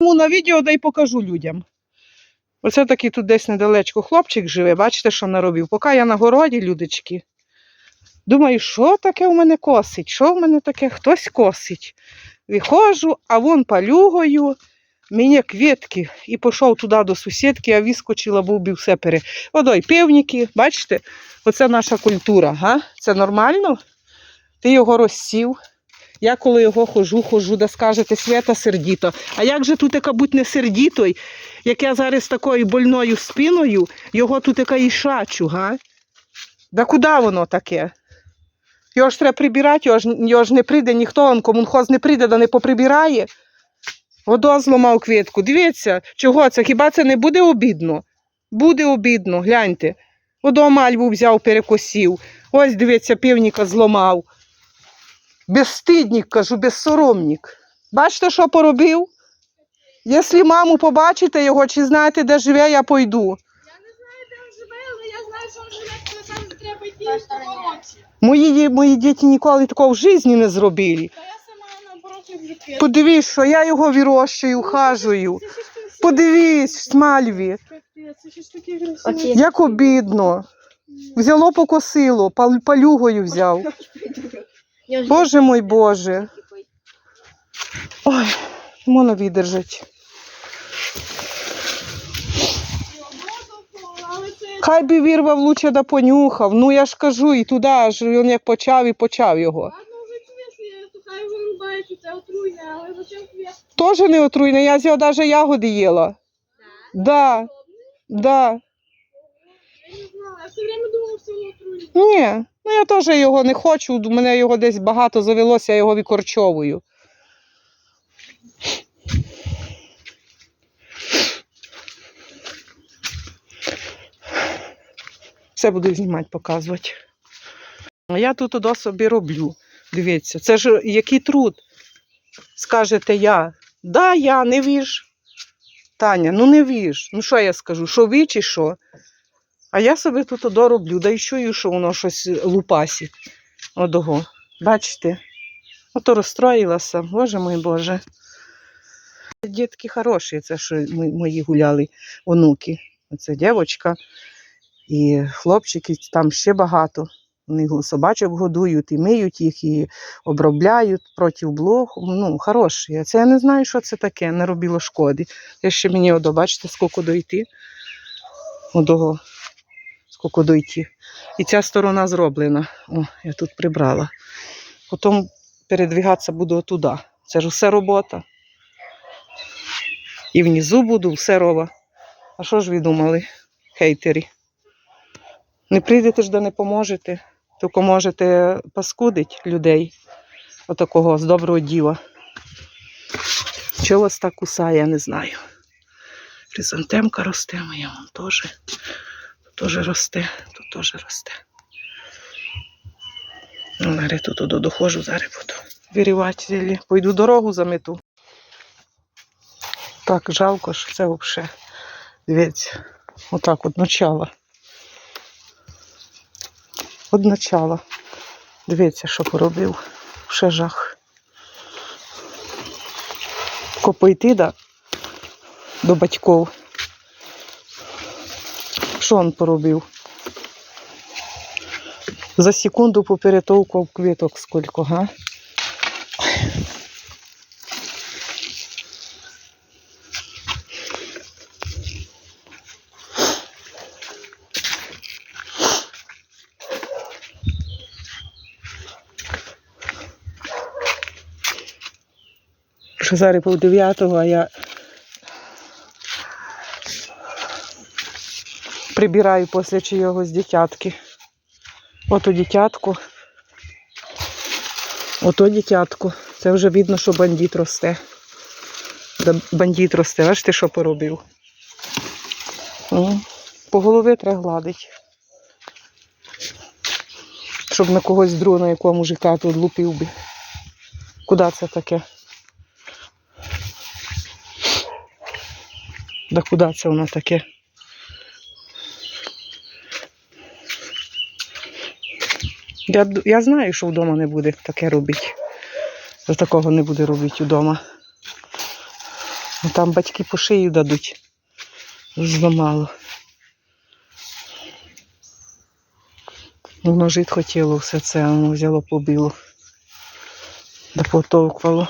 Тому на відео дай покажу людям. Оце такий тут десь недалечко хлопчик живе, бачите, що наробив. Поки я на городі, людочки. Думаю, що таке у мене косить? Що в мене таке? Хтось косить. Виходжу, а вон палюгою, мені квітки. І пішов туди до сусідки, а вискочила, був би все пере. Одой, півніки, бачите, оце наша культура. Га? Це нормально? Ти його розсів. Я коли його хожу, хожу, да скажете, свята сердіто. А як же тут яка будь не сердітой, як я зараз такою больною спиною, його тут яка і шачу, га? Да куди воно таке? Його ж треба прибирати, його ж, його ж не прийде ніхто, он комунхоз не прийде, да не поприбирає. Водо зламав квітку. Дивіться, чого це? Хіба це не буде обідно? Буде обідно, гляньте. Водо мальву взяв, перекосів. Ось, дивіться, півніка зламав. Безстидник, кажу, безсоромник. Бачите, що поробив? Якщо маму побачите його, чи знаєте, де живе, я пойду. Я не знаю, де він живе, але я знаю, що він живе, коли там треба йти в. Мої, мої діти ніколи такого в житті не зробили. Та я сама наоборот люблю квіти. Подивись, що я його вирощую, хажую. Це щось красиве. Подивись, смальві. Це щось таке красиве. Як обідно. Взяло покосило, пал- палюгою взяв. Боже мой Боже. Ой. Але це Хай би вірвав лучше да понюхав. Ну я ж кажу, і туди аж він як почав і почав його. квіти? Тоже не отруйне, я з його навіть ягоди їла. Да, да. Я не знала, я все время думала, що воно отруйне. Ні, ну я теж його не хочу, у мене його десь багато завелося, я його викорчовую. Все буду знімати, показувати. А я тут одо собі роблю. Дивіться, це ж який труд. Скажете я. Да, я не віж. Таня, ну не віж. Ну що я скажу? Що ви чи що? А я собі тут одо роблю, да і чую, що воно щось лупасить. Одого. Бачите? Ото розстроїлася, боже мой Боже. Дітки хороші, це що ми, мої гуляли онуки. Оце дівчинка і хлопчики, там ще багато. Вони собачок годують, і миють їх, і обробляють проти блох. Ну, хороші. Це я не знаю, що це таке, не робило шкоди. Я ще мені одо, бачите, скільки дойти. Одого дойти. І ця сторона зроблена. О, я тут прибрала. Потім передвигатися буду туди. Це ж все робота. І внизу буду все рова. А що ж ви думали, хейтері? Не прийдете ж да не поможете, тільки можете паскудить людей отакого з доброго діла. Чого вас так кусає, я не знаю. Хризантемка росте моя, вон теж. Теж росте, тут теж росте. Зараз тут туди доходжу, зараз буду вирівати. Пойду дорогу замету. Так, жалко, що це взагалі. Дивіться, отак от начало. От начала. Дивіться, що поробив. Ще жах. Копойти, да, до батьків. Що він поробив? За секунду поперетовкував квіток скільки, га? Що зараз пів дев'ятого, а я прибираю після чийогось дитятки. Ото дитятко. Ото дитятко. Це вже видно, що бандит росте. Бандит росте, бачите, що поробив. По голові треба гладити. Щоб на когось другого, на якого мужика тут лупив би. Куди це таке? Да куди це воно таке? Я, я знаю, що вдома не буде таке робити. Такого не буде робити вдома. Ну, Там батьки по шию дадуть. Зламало. Воно жити хотіло все це, воно взяло побило. Да потовквало.